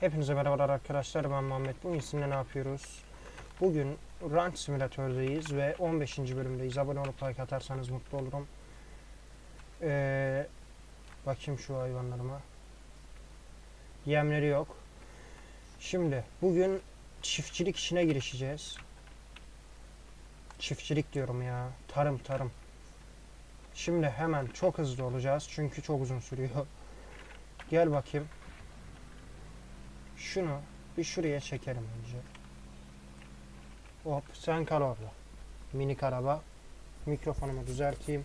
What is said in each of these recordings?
Hepinize merhabalar arkadaşlar ben Muhammed. Bugün sizinle ne yapıyoruz? Bugün Ranch Simülatör'deyiz ve 15. bölümdeyiz. Abone olup like atarsanız mutlu olurum. Ee, bakayım şu hayvanlarıma. Yemleri yok. Şimdi bugün çiftçilik işine girişeceğiz. Çiftçilik diyorum ya. Tarım tarım. Şimdi hemen çok hızlı olacağız çünkü çok uzun sürüyor. Gel bakayım. Şunu bir şuraya çekelim önce. Hop sen kal orada. Minik araba. Mikrofonumu düzelteyim.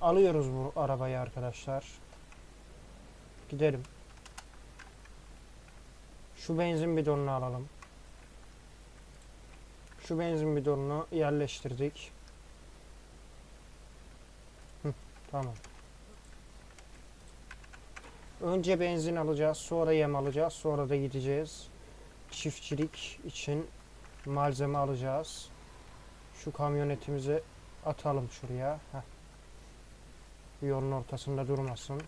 Alıyoruz bu arabayı arkadaşlar. Gidelim. Şu benzin bidonunu alalım. Şu benzin bidonunu yerleştirdik. Hı, tamam. Önce benzin alacağız, sonra yem alacağız, sonra da gideceğiz. Çiftçilik için malzeme alacağız. Şu kamyonetimizi atalım şuraya. Heh. Yolun ortasında durmasın.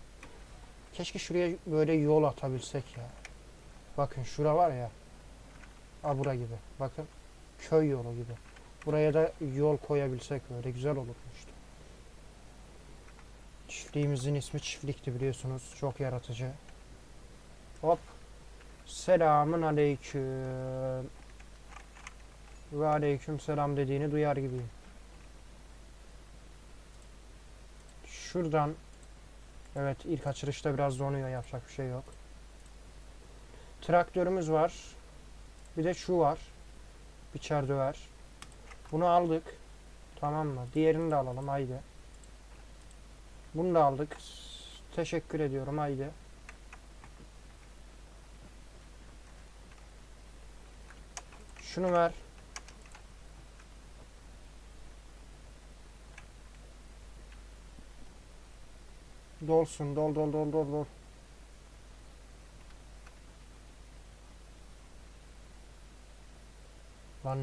Keşke şuraya böyle yol atabilsek ya. Bakın şura var ya. Ha bura gibi. Bakın. Köy yolu gibi. Buraya da yol koyabilsek böyle güzel olurmuştu. Çiftliğimizin ismi çiftlikti biliyorsunuz. Çok yaratıcı. Hop. Selamın aleyküm. Ve aleyküm selam dediğini duyar gibiyim. Şuradan Evet ilk açılışta biraz donuyor yapacak bir şey yok. Traktörümüz var. Bir de şu var. Biçer döver. Bunu aldık. Tamam mı? Diğerini de alalım haydi. Bunu da aldık. Teşekkür ediyorum haydi. Şunu ver. Dolsun dol dol dol dol dol. Lan.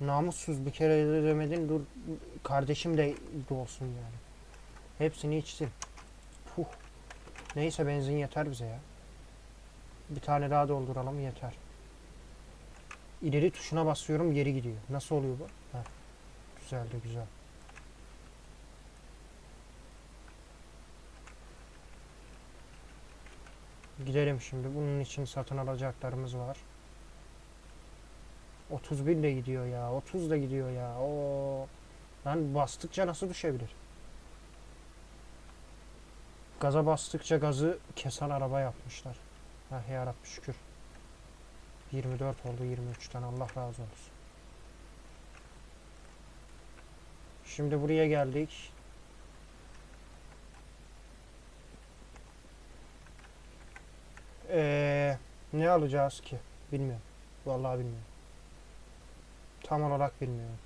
Namussuz bir kere de demedin dur kardeşim de dolsun yani. Hepsini içtim. Puh. Neyse benzin yeter bize ya. Bir tane daha dolduralım yeter. İleri tuşuna basıyorum geri gidiyor. Nasıl oluyor bu? Heh. Güzeldi güzel. Gidelim şimdi. Bunun için satın alacaklarımız var. 31 de gidiyor ya. 30 da gidiyor ya. O Lan bastıkça nasıl düşebilir? Gaza bastıkça gazı kesen araba yapmışlar. Ah yarabbi şükür. 24 oldu 23'ten Allah razı olsun. Şimdi buraya geldik. Ee, ne alacağız ki? Bilmiyorum. Vallahi bilmiyorum. Tam olarak bilmiyorum.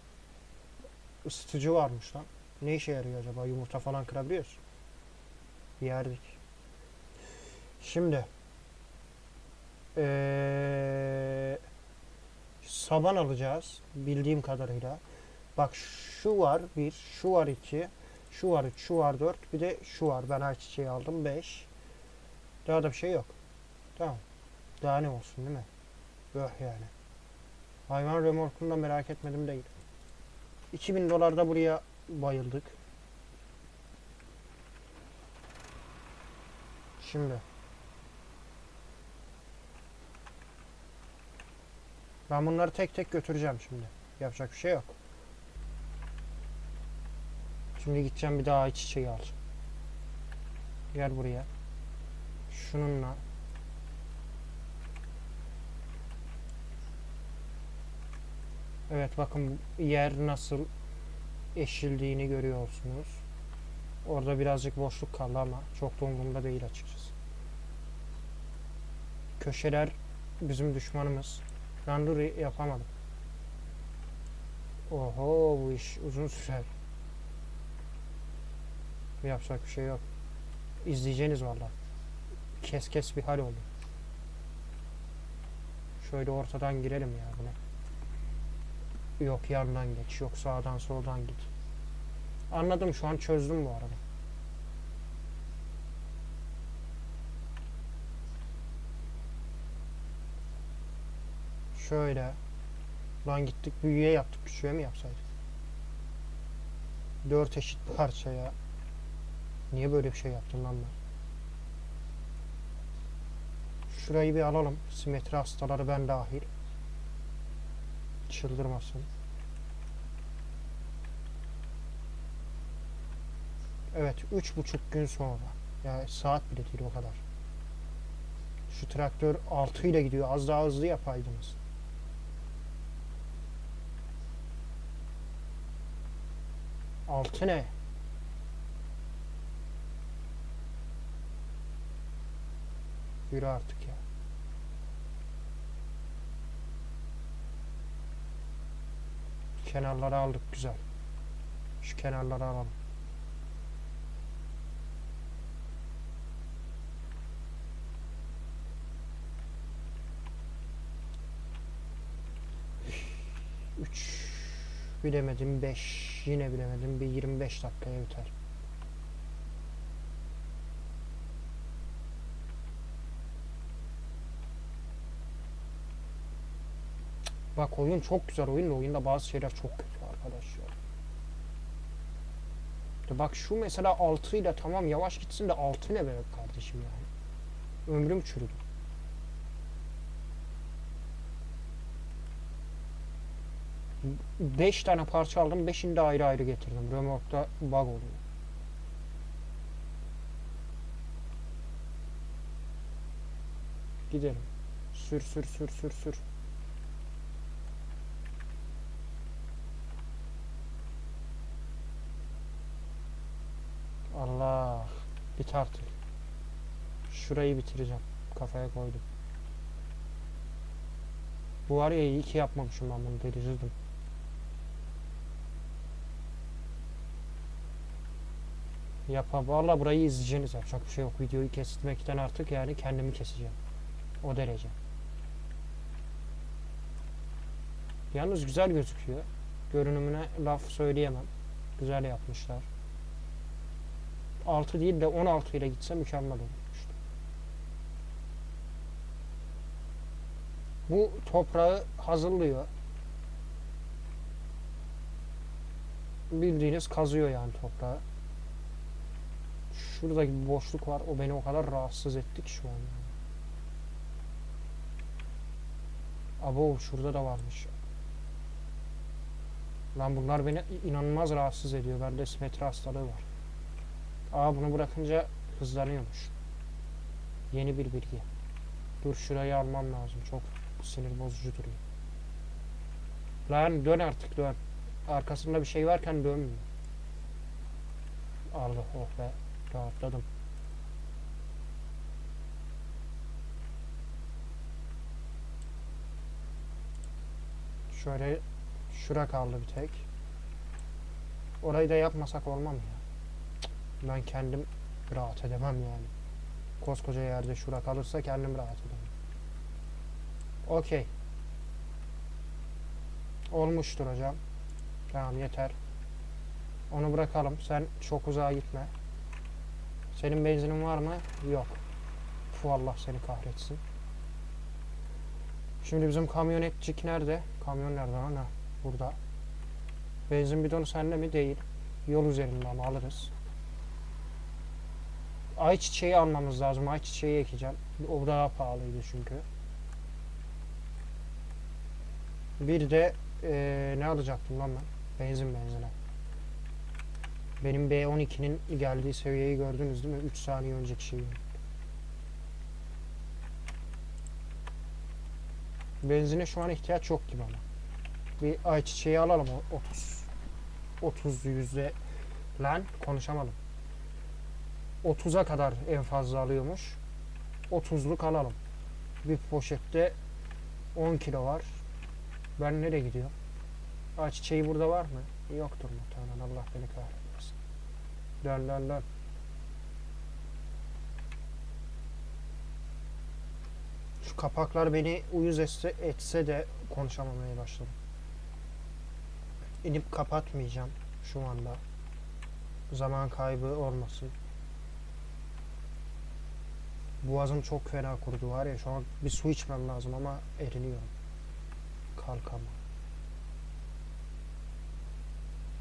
Isıtıcı varmış lan. Ne işe yarıyor acaba? Yumurta falan kırabiliyoruz. Yerdik. Şimdi ee, saban alacağız bildiğim kadarıyla. Bak şu var bir, şu var iki, şu var üç, şu var dört, bir de şu var. Ben ayçiçeği aldım beş. Daha da bir şey yok. Tamam. Daha ne olsun değil mi? Öh yani. Hayvan remorkundan merak etmedim değil. 2000 dolar da buraya bayıldık. Şimdi. Ben bunları tek tek götüreceğim şimdi. Yapacak bir şey yok. Şimdi gideceğim bir daha çiçeği al. Gel buraya. Şununla. Evet bakın yer nasıl eşildiğini görüyorsunuz. Orada birazcık boşluk kaldı ama çok da umurumda değil açıkçası. Köşeler bizim düşmanımız. Ben dur yapamadım. Oho bu iş uzun sürer. Yapacak bir şey yok. İzleyeceğiniz valla. Kes kes bir hal oldu. Şöyle ortadan girelim ya buna. Yok yandan geç, yok sağdan soldan git. Anladım şu an çözdüm bu arada. Şöyle. Lan gittik büyüye yaptık. Küçüğe mi yapsaydık? Dört eşit parçaya. Niye böyle bir şey yaptım lan ben? Şurayı bir alalım. Simetri hastaları ben dahil. Çıldırmasın. Evet, üç buçuk gün sonra. Yani saat bile değil o kadar. Şu traktör 6 ile gidiyor. Az daha hızlı yapaydınız. Altı ne? Yürü artık ya. Kenarları aldık güzel. Şu kenarları alalım. Üç bilemedim 5 yine bilemedim bir 25 dakikaya biter. Bak oyun çok güzel oyun da oyunda bazı şeyler çok kötü arkadaş ya. İşte bak şu mesela 6 ile tamam yavaş gitsin de 6 ne be kardeşim yani. Ömrüm çürüdü. Beş tane parça aldım. Beşini de ayrı ayrı getirdim. Römorkta bug oluyor. Gidelim. Sür sür sür sür sür. Allah. Bit artık. Şurayı bitireceğim. Kafaya koydum. Bu var ya iyi ki yapmamışım ben bunu delirdim. Yapa valla burayı izleyeceğiniz yapacak bir şey yok. Videoyu kesmekten artık yani kendimi keseceğim. O derece. Yalnız güzel gözüküyor. Görünümüne laf söyleyemem. Güzel yapmışlar. 6 değil de 16 ile gitse mükemmel olmuştu. Bu toprağı hazırlıyor. Bildiğiniz kazıyor yani toprağı. Şurada bir boşluk var. O beni o kadar rahatsız etti ki şu an. Abo şurada da varmış. Lan bunlar beni inanılmaz rahatsız ediyor. Bende simetri hastalığı var. Aa bunu bırakınca hızlanıyormuş. Yeni bir bilgi. Dur şurayı almam lazım. Çok sinir bozucu duruyor. Lan dön artık dön. Arkasında bir şey varken dönmüyor. Allah oh be. Rahatladım. Şöyle şura kaldı bir tek. Orayı da yapmasak olmam ya. Ben kendim rahat edemem yani. Koskoca yerde şura kalırsa kendim rahat edemem. Okey. Olmuştur hocam. Tamam yeter. Onu bırakalım. Sen çok uzağa gitme. Senin benzinin var mı? Yok. Fu Allah seni kahretsin. Şimdi bizim kamyonetçik nerede? Kamyon nerede lan? Ha, burada. Benzin bidonu sende mi? Değil. Yol üzerinde ama alırız. Ayçiçeği almamız lazım. Ayçiçeği ekeceğim. O daha pahalıydı çünkü. Bir de eee, ne alacaktım lan ben? Benzin benzine. Benim B12'nin geldiği seviyeyi gördünüz değil mi? 3 saniye önceki şeyi. Benzine şu an ihtiyaç yok gibi ama. Bir ayçiçeği alalım o 30. 30 yüzde lan konuşamadım. 30'a kadar en fazla alıyormuş. 30'luk alalım. Bir poşette 10 kilo var. Ben nereye gidiyorum? Ayçiçeği burada var mı? Yoktur muhtemelen. Allah beni kahretmesin. Dön. Şu kapaklar beni uyuz etse, etse de konuşamamaya başladım. İnip kapatmayacağım şu anda. Zaman kaybı olmasın. Boğazım çok fena kurudu var ya şu an bir su içmem lazım ama eriniyorum. Kalkama.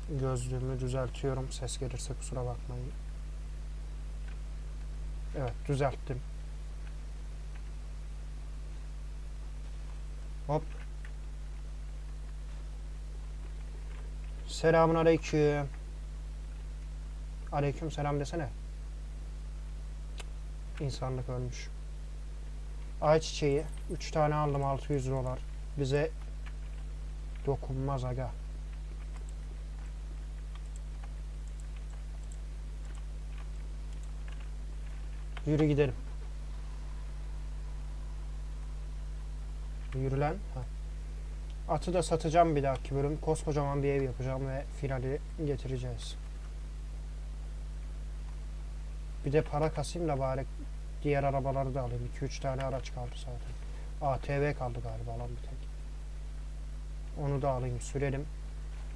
Gözlüğümü düzeltiyorum. Ses gelirse kusura bakmayın. Evet düzelttim. Hop. Selamun aleyküm. Aleyküm selam desene. İnsanlık ölmüş. Ayçiçeği 3 tane aldım 600 dolar. Bize dokunmaz aga. Yürü gidelim. Yürü lan. Ha. Atı da satacağım bir dahaki bölüm. Koskocaman bir ev yapacağım ve finali getireceğiz. Bir de para kasayım da bari diğer arabaları da alayım. 2-3 tane araç kaldı zaten. ATV kaldı galiba lan bir tek. Onu da alayım sürelim.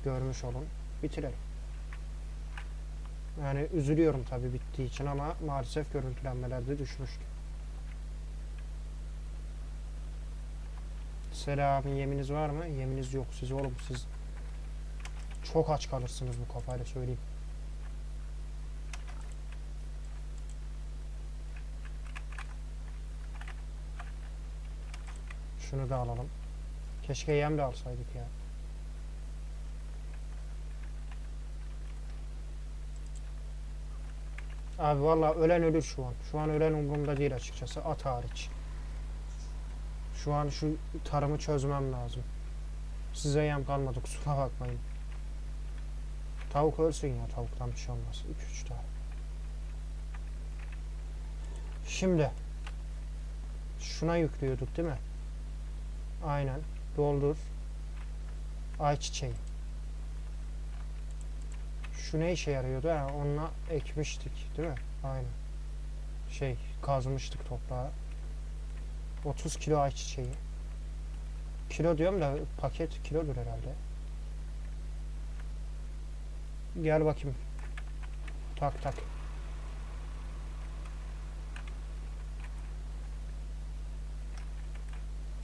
Görmüş olun. Bitirelim. Yani üzülüyorum tabii bittiği için ama maalesef görüntülenmelerde düşmüştü. Selam, yeminiz var mı? Yeminiz yok siz oğlum siz çok aç kalırsınız bu kafayla söyleyeyim. Şunu da alalım. Keşke yem de alsaydık ya. Abi valla ölen ölür şu an. Şu an ölen umurumda değil açıkçası. At hariç. Şu an şu tarımı çözmem lazım. Size yem kalmadı kusura bakmayın. Tavuk ölsün ya tavuktan bir şey olmaz. 2-3 tane. Şimdi şuna yüklüyorduk değil mi? Aynen. Doldur. Ayçiçeği. Şu ne işe yarıyordu? Ha, onunla ekmiştik değil mi? Aynen. Şey kazmıştık toprağa. 30 kilo ayçiçeği. Kilo diyorum da paket kilodur herhalde. Gel bakayım. Tak tak.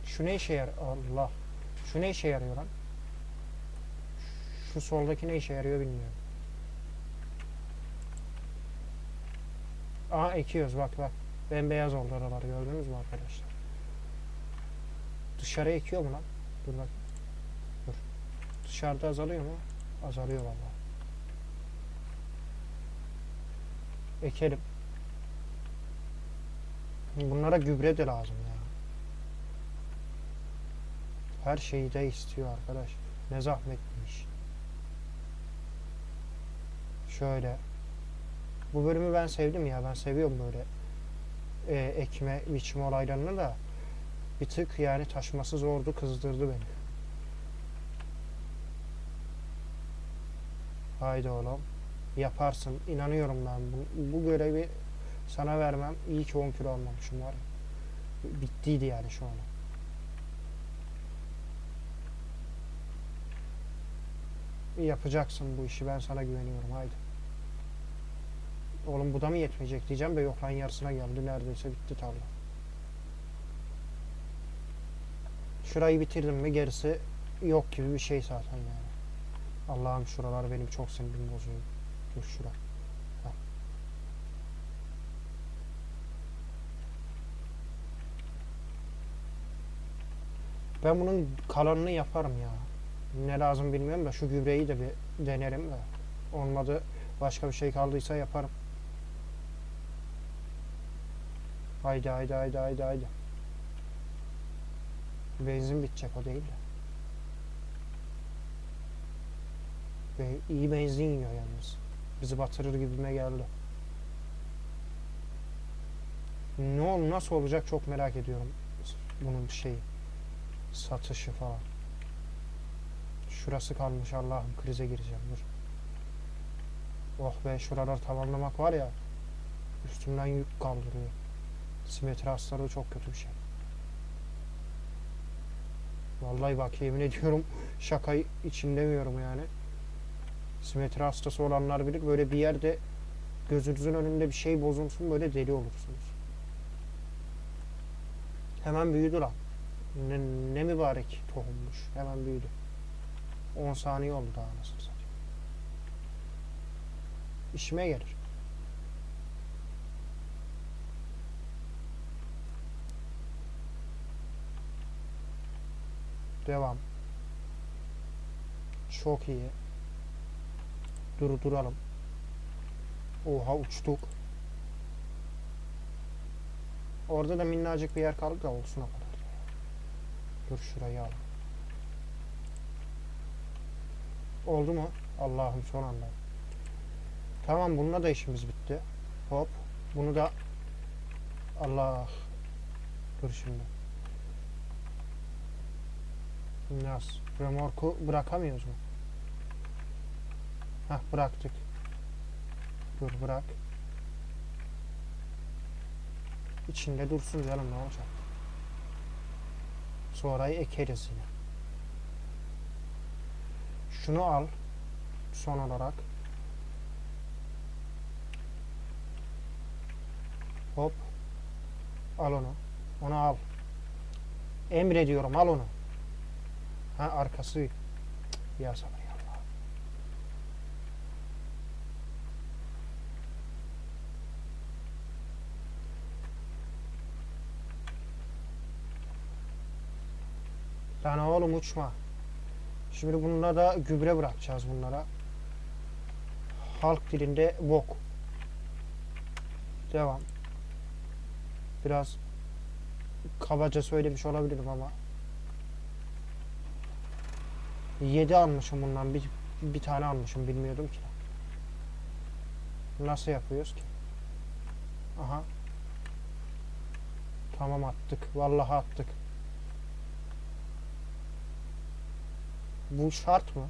Şu ne işe yar Allah. Şu ne işe yarıyor lan? Şu soldaki ne işe yarıyor bilmiyorum. Aa ekiyoruz bak bak. Bembeyaz oldu aralar gördünüz mü arkadaşlar? Dışarı ekiyor mu lan? Dur bak. Dur. Dışarıda azalıyor mu? Azalıyor vallahi. Ekelim. Bunlara gübre de lazım ya. Her şeyi de istiyor arkadaş. Ne zahmetliymiş. Şöyle. Bu bölümü ben sevdim ya. Ben seviyorum böyle e, ekme, biçme olaylarını da. Bir tık yani taşması zordu, kızdırdı beni. Haydi oğlum. Yaparsın. İnanıyorum ben. Bu, bu görevi sana vermem. İyi ki 10 kilo almamışım var. Bittiydi yani şu an. Yapacaksın bu işi. Ben sana güveniyorum. Haydi. Oğlum bu da mı yetmeyecek diyeceğim de yok lan yarısına geldi. Neredeyse bitti tarla. Şurayı bitirdim mi gerisi yok gibi bir şey zaten yani. Allah'ım şuralar benim çok sinirim bozuyor. Dur şura. Ben bunun kalanını yaparım ya. Ne lazım bilmiyorum da şu gübreyi de bir denerim de. Olmadı başka bir şey kaldıysa yaparım. Haydi haydi haydi haydi haydi. Benzin bitecek o değil de. Ve iyi benzin yiyor yalnız. Bizi batırır gibime geldi. Ne ol nasıl olacak çok merak ediyorum. Bunun şeyi. Satışı falan. Şurası kalmış Allah'ım krize gireceğim dur. Oh be şuralar tamamlamak var ya. Üstümden yük kaldırıyor. Simetri hastalığı çok kötü bir şey. Vallahi bak yemin ediyorum şaka için demiyorum yani. Simetri hastası olanlar bilir böyle bir yerde gözünüzün önünde bir şey bozulsun böyle deli olursunuz. Hemen büyüdü lan. Ne, ne mübarek tohummuş. Hemen büyüdü. 10 saniye oldu daha nasıl satayım. İşime gelir. Devam. Çok iyi. Dur duralım. Oha uçtuk. Orada da minnacık bir yer kaldı da olsun o kadar. Dur şurayı al. Oldu mu? Allah'ım son anda. Tamam bununla da işimiz bitti. Hop. Bunu da Allah. Dur şimdi. Nasıl? Remorku bırakamıyoruz mu? Hah bıraktık. Dur bırak. İçinde dursun canım ne olacak? Sonrayı ekeriz yine. Şunu al. Son olarak. Hop. Al onu. Onu al. Emrediyorum al onu. Ha arkası. Ya sabır Allah. Lan oğlum uçma. Şimdi bunlara da gübre bırakacağız bunlara. Halk dilinde bok. Devam. Biraz kabaca söylemiş olabilirim ama 7 almışım bundan bir, bir tane almışım bilmiyordum ki. Nasıl yapıyoruz ki? Aha. Tamam attık. Vallahi attık. Bu şart mı?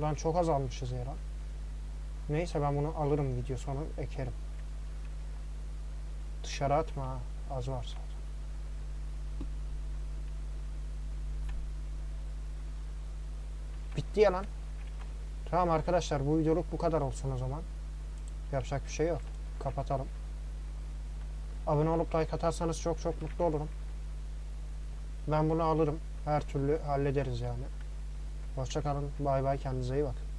Lan çok az almışız ya. Neyse ben bunu alırım video sonu ekerim. Dışarı atma. Az var zaten. Bitti ya lan. Tamam arkadaşlar bu videoluk bu kadar olsun o zaman. Yapacak bir şey yok. Kapatalım. Abone olup like atarsanız çok çok mutlu olurum. Ben bunu alırım. Her türlü hallederiz yani. Hoşçakalın. Bay bay. Kendinize iyi bakın.